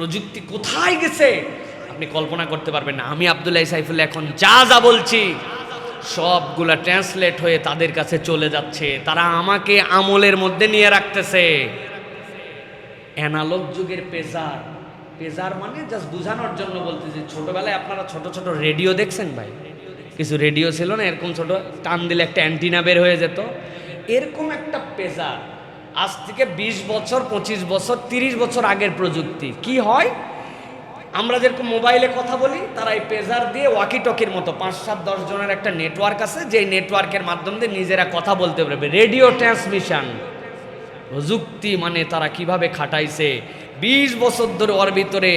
প্রযুক্তি কোথায় গেছে? আপনি কল্পনা করতে পারবেন না। আমি আবদুল্লাহ সাইফুল্লাহ এখন যা যা বলছি, সবগুলা ট্রান্সলেট হয়ে তাদের কাছে চলে যাচ্ছে। তারা আমাকে আমলের মধ্যে নিয়ে রাখতেছে। অ্যানালগ যুগের পেজার। পেজার মানে জাস্ট বোঝানোর জন্য বলতেছি। ছোটবেলায় আপনারা ছোট ছোট রেডিও দেখছেন ভাই? কিছু রেডিও ছিল না, এরকম ছোট, টান দিলে একটা অ্যান্টিনা বের হয়ে যেত। এরকম একটা পেজার। আজ থেকে বিশ বছর, পঁচিশ বছর, তিরিশ বছর আগের প্রযুক্তি। কি হয়? আমরা যেরকম মোবাইলে কথা বলি, তারা এই পেজার দিয়ে ওয়াকি টকির মতো পাঁচ সাত দশ জনের একটা নেটওয়ার্ক আছে যে নেটওয়ার্কের মাধ্যম দিয়ে নিজেরা কথা বলতে পারবে। রেডিও ট্রান্সমিশন প্রযুক্তি মানে তারা কীভাবে খাটাইছে? বিশ বছর ধরে ওর ভিতরে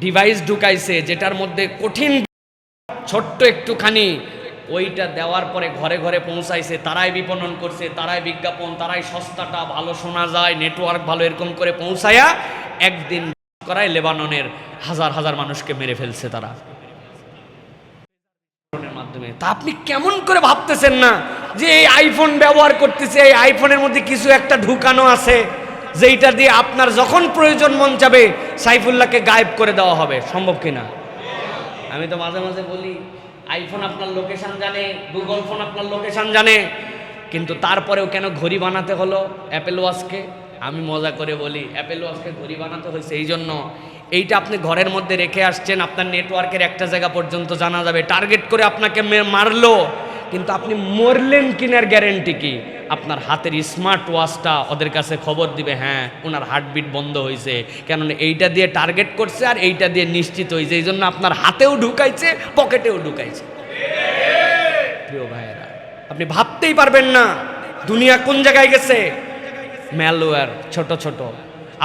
ডিভাইস ঢুকাইছে, যেটার মধ্যে কঠিন, ছোট্ট একটুখানি ওইটা দেওয়ার পরে ঘরে ঘরে পৌঁছাইছে, তারাই বিপণন করছে, তারাই বিজ্ঞাপন, তারাই সস্তাটা ভালো শোনা যায় নেটওয়ার্ক ভালো এরকম করে পৌঁছায়া একদিন করায় লেবাননের হাজার হাজার মানুষকে মেরে ফেলছে তারা। মাধ্যমে। তা আপনি কেমন করে ভাবতেছেন না যে এই আইফোন ব্যবহার করতেছে, এই আইফোনের মধ্যে কিছু একটা ঢুকানো আছে, যেইটা দিয়ে আপনার যখন প্রয়োজন মন যাবে সাইফুল্লাহকে গায়েব করে দেওয়া হবে, সম্ভব কিনা? আমি তো মাঝে মাঝে বলি আইফোন আপনার লোকেশান জানে গুগল ফোন আপনার লোকেশান জানে, কিন্তু তারপরেও কেন ঘড়ি বানাতে হলো অ্যাপেল ওয়াচকে আমি মজা করে বলি অ্যাপেল ওয়াচকে ঘড়ি বানাতে হয়েছে এই জন্য। এইটা আপনি ঘরের মধ্যে রেখে আসছেন, আপনার নেটওয়ার্কের একটা জায়গা পর্যন্ত জানা যাবে। টার্গেট করে আপনাকে মারলো, কিন্তু আপনি মরলেন কিনার গ্যারেন্টি কি? আপনার হাতের স্মার্ট ওয়াচটা ওদের কাছে খবর দিবে হ্যাঁ ওনার হার্টবিট বন্ধ হয়েছে কেননা এইটা দিয়ে টার্গেট করছে আর এইটা দিয়ে নিশ্চিত হয়েছে এই জন্য আপনার হাতেও ঢুকাইছে পকেটেও ঢুকাইছে। প্রিয় ভাইয়েরা, আপনি ভাবতেই পারবেন না দুনিয়া কোন জায়গায় গেছে। ম্যালওয়্যার ছোট ছোট।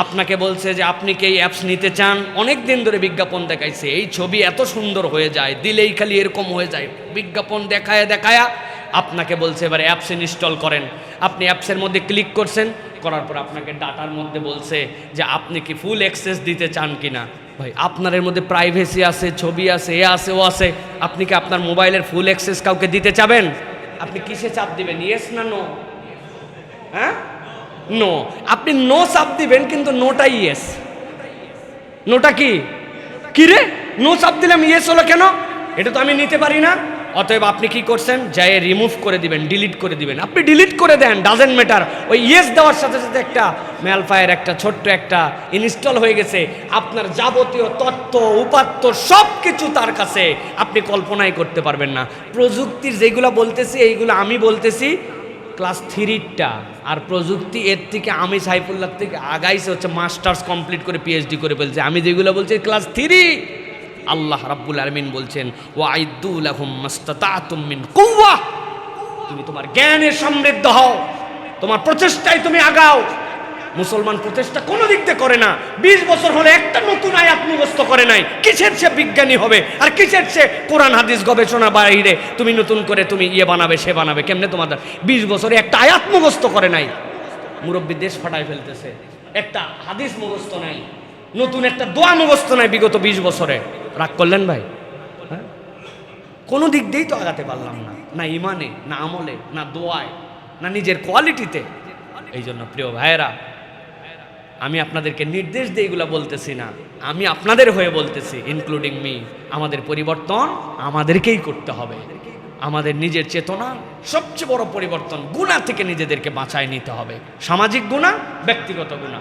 আপনাকে বলছে যে আপনি কি এই অ্যাপস নিতে চান? অনেক দিন ধরে বিজ্ঞাপন দেখাইছে। এই ছবি এত সুন্দর হয়ে যায়, দিলেই খালি এরকম হয়ে যায়। বিজ্ঞাপন দেখায়, দেখায়া আপনাকে বলছে, এবার অ্যাপস ইনস্টল করেন। আপনি অ্যাপসের মধ্যে ক্লিক করছেন, করার পর আপনাকে ডাটার মধ্যে বলছে যে, আপনি কি ফুল অ্যাক্সেস দিতে চান কিনা? ভাই, আপনার মধ্যে প্রাইভেসি আছে, ছবি আছে, এ আছে, ও আছে। আপনি কি আপনার মোবাইলের ফুল অ্যাক্সেস কাউকে দিতে চাবেন? আপনি কিসে চাপ দিবেন? ইয়েস না নো হ্যাঁ? নো আপনি নো চাপ দিবেন, কিন্তু নোটা ইয়েস নোটা কি? কি রে? নো চাপ দিলাম ইয়েস হলো কেন? এটা তো আমি নিতে পারি না। অতএব আপনি কি করছেন? যাই রিমুভ করে দিবেন ডিলিট করে দিবেন। আপনি ডিলিট করে দেন ডাজেন্ট ম্যাটার ওই ইয়েস দেওয়ার সাথে সাথে একটা ম্যালফায়ার একটা ছোট্ট একটা ইনস্টল হয়ে গেছে। আপনার যাবতীয় তত্ত্ব উপাত্ত সব কিছু তার কাছে আপনি কল্পনাই করতে পারবেন না। প্রযুক্তির যেগুলো বলতেছি, এইগুলো আমি বলতেছি ক্লাস থ্রিটা আর প্রযুক্তি, এর থেকে আমি সাইফুল্লাহ থেকে আগাইছে হচ্ছে মাস্টার্স কমপ্লিট করে পিএইচডি করে ফেলছে। আমি যেগুলো বলছি ক্লাস থ্রি আল্লাহ রাব্বুল আলমিন বলছেন ও আইদুল তুমি তোমার জ্ঞানের সমৃদ্ধ হও, তোমার প্রচেষ্টায় তুমি আগাও। মুসলমান প্রচেষ্টা কোনো দিক দিয়ে করে না। বিশ বছর হলে একটা নতুন আয়াত মুখস্থ করে নাই। কিসের সে বিজ্ঞানী হবে? আর কিসের সে কোরআন, হাদিস গবেষণা বাইরে তুমি নতুন করে তুমি ইয়ে বানাবে, সে বানাবে, কেমনে তোমাদের? বিশ বছরে একটা আয়াত মুখস্থ করে নাই। মুরব্বী দেশ ফাটায় ফেলতেছে। একটা হাদিস মুখস্থ নাই। নতুন একটা দোয়া মুখস্থ নাই বিগত বিশ বছরে। রাগ করলেন ভাই? হ্যাঁ? কোনো দিক দিয়েই তো আগাতে পারলাম না। না ইমানে, না আমলে, না দোয়ায়, না নিজের কোয়ালিটিতে। এই জন্য প্রিয় ভাইয়েরা, আমি আপনাদেরকে নির্দেশ দিয়ে এগুলো বলতেছি না। আমি আপনাদের হয়ে বলতেছি ইনক্লুডিং মি আমাদের পরিবর্তন আমাদেরকেই করতে হবে। আমাদের নিজের চেতনা সবচেয়ে বড় পরিবর্তন গুণা থেকে নিজেদেরকে বাঁচায় নিতে হবে। সামাজিক গুণা ব্যক্তিগত গুণা